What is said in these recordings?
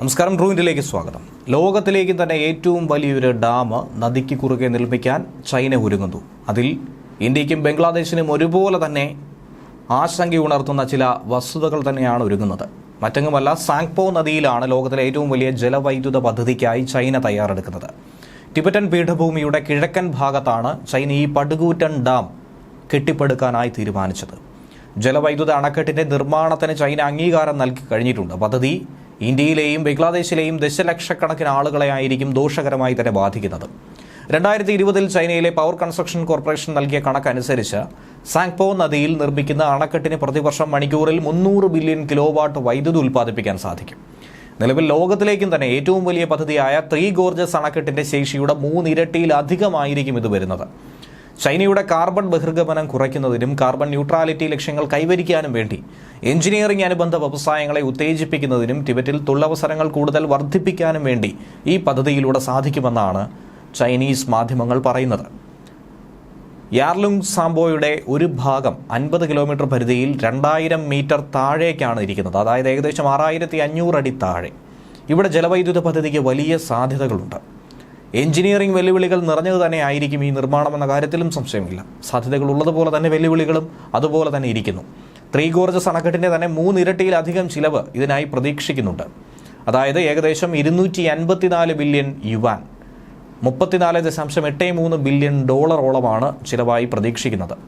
നമസ്കാരം ട്രൂവിന്റിലേക്ക് സ്വാഗതം. ലോകത്തിലേക്ക് തന്നെ ഏറ്റവും വലിയൊരു ഡാം നദിക്ക് കുറുകെ നിർമ്മിക്കാൻ ചൈന ഒരുങ്ങുന്നു. അതിൽ ഇന്ത്യക്കും ബംഗ്ലാദേശിനും ഒരുപോലെ തന്നെ ആശങ്ക ഉണർത്തുന്ന ചില വസ്തുതകൾ തന്നെയാണ് ഒരുങ്ങുന്നത്. മറ്റെങ്ങുമല്ല സാങ്പോ നദിയിലാണ് ലോകത്തിലെ ഏറ്റവും വലിയ ജലവൈദ്യുത പദ്ധതിക്കായി ചൈന തയ്യാറെടുക്കുന്നത്. ടിബറ്റൻ പീഠഭൂമിയുടെ കിഴക്കൻ ഭാഗത്താണ് ചൈന ഈ പടുകൂറ്റൻ ഡാം കെട്ടിപ്പടുക്കാനായി തീരുമാനിച്ചത്. ജലവൈദ്യുത അണക്കെട്ടിന്റെ നിർമ്മാണത്തിന് ചൈന അംഗീകാരം നൽകി കഴിഞ്ഞിട്ടുണ്ട്. പദ്ധതി ഇന്ത്യയിലെയും ബംഗ്ലാദേശിലെയും ദശലക്ഷക്കണക്കിന് ആളുകളെ ആയിരിക്കും ദോഷകരമായി തന്നെ ബാധിക്കുന്നത്. രണ്ടായിരത്തി ഇരുപതിൽ ചൈനയിലെ പവർ കൺസ്ട്രക്ഷൻ കോർപ്പറേഷൻ നൽകിയ കണക്കനുസരിച്ച് സാങ്പോ നദിയിൽ നിർമ്മിക്കുന്ന അണക്കെട്ടിന് പ്രതിവർഷം മണിക്കൂറിൽ മുന്നൂറ് ബില്യൺ കിലോ വാട്ട് വൈദ്യുതി ഉൽപ്പാദിപ്പിക്കാൻ സാധിക്കും. നിലവിൽ ലോകത്തിലേക്കും തന്നെ ഏറ്റവും വലിയ പദ്ധതിയായ ത്രീ ഗോർജസ് അണക്കെട്ടിന്റെ ശേഷിയുടെ മൂന്നിരട്ടിയിലധികമായിരിക്കും ഇത് വരുന്നത്. ചൈനയുടെ കാർബൺ ബഹിർഗമനം കുറയ്ക്കുന്നതിനും കാർബൺ ന്യൂട്രാലിറ്റി ലക്ഷ്യങ്ങൾ കൈവരിക്കാനും വേണ്ടി എഞ്ചിനീയറിംഗ് അനുബന്ധ വ്യവസായങ്ങളെ ഉത്തേജിപ്പിക്കുന്നതിനും ടിബറ്റിൽ തൊഴിലവസരങ്ങൾ കൂടുതൽ വർദ്ധിപ്പിക്കാനും വേണ്ടി ഈ പദ്ധതിയിലൂടെ സാധിക്കുമെന്നാണ് ചൈനീസ് മാധ്യമങ്ങൾ പറയുന്നത്. യാർലുങ് സാംബോയുടെ ഒരു ഭാഗം അൻപത് കിലോമീറ്റർ പരിധിയിൽ രണ്ടായിരം മീറ്റർ താഴേക്കാണ് ഇരിക്കുന്നത്. അതായത് ഏകദേശം ആറായിരത്തി അഞ്ഞൂറ് അടി താഴെ. ഇവിടെ ജലവൈദ്യുത പദ്ധതിക്ക് വലിയ സാധ്യതകളുണ്ട്. എഞ്ചിനീയറിംഗ് വെല്ലുവിളികൾ നിറഞ്ഞത് തന്നെ ആയിരിക്കും ഈ നിർമ്മാണം എന്ന കാര്യത്തിലും സംശയമില്ല. സാധ്യതകൾ ഉള്ളതുപോലെ തന്നെ വെല്ലുവിളികളും അതുപോലെ തന്നെ ഇരിക്കുന്നു. ത്രീ ഗോർജസ് അണക്കെട്ടിന്റെ തന്നെ മൂന്നിരട്ടിയിലധികം ചിലവ് ഇതിനായി പ്രതീക്ഷിക്കുന്നുണ്ട്. അതായത് ഏകദേശം ഇരുന്നൂറ്റി അൻപത്തിനാല് ബില്യൺ യുവാൻ മുപ്പത്തിനാല് ദശാംശം എട്ട് മൂന്ന് ബില്യൺ ഡോളറോളമാണ് ചിലവായി പ്രതീക്ഷിക്കുന്നത്.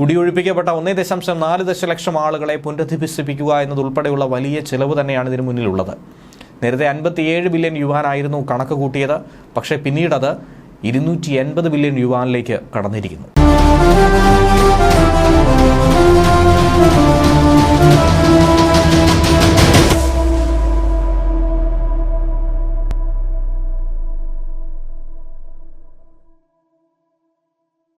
കുടിയൊഴിപ്പിക്കപ്പെട്ട ഒന്നേ ദശാംശം നാല് ദശലക്ഷം ആളുകളെ പുനരധിവസിപ്പിക്കുക എന്നതുൾപ്പെടെയുള്ള വലിയ ചിലവ് തന്നെയാണ് ഇതിനു മുന്നിലുള്ളത്. നേരത്തെ അൻപത്തിയേഴ് ബില്യൺ യുവാനായിരുന്നു കണക്ക് കൂട്ടിയത്. പക്ഷേ പിന്നീട് അത് ഇരുന്നൂറ്റി എൺപത് ബില്യൺ യുവാനിലേക്ക് കടന്നിരിക്കുന്നു.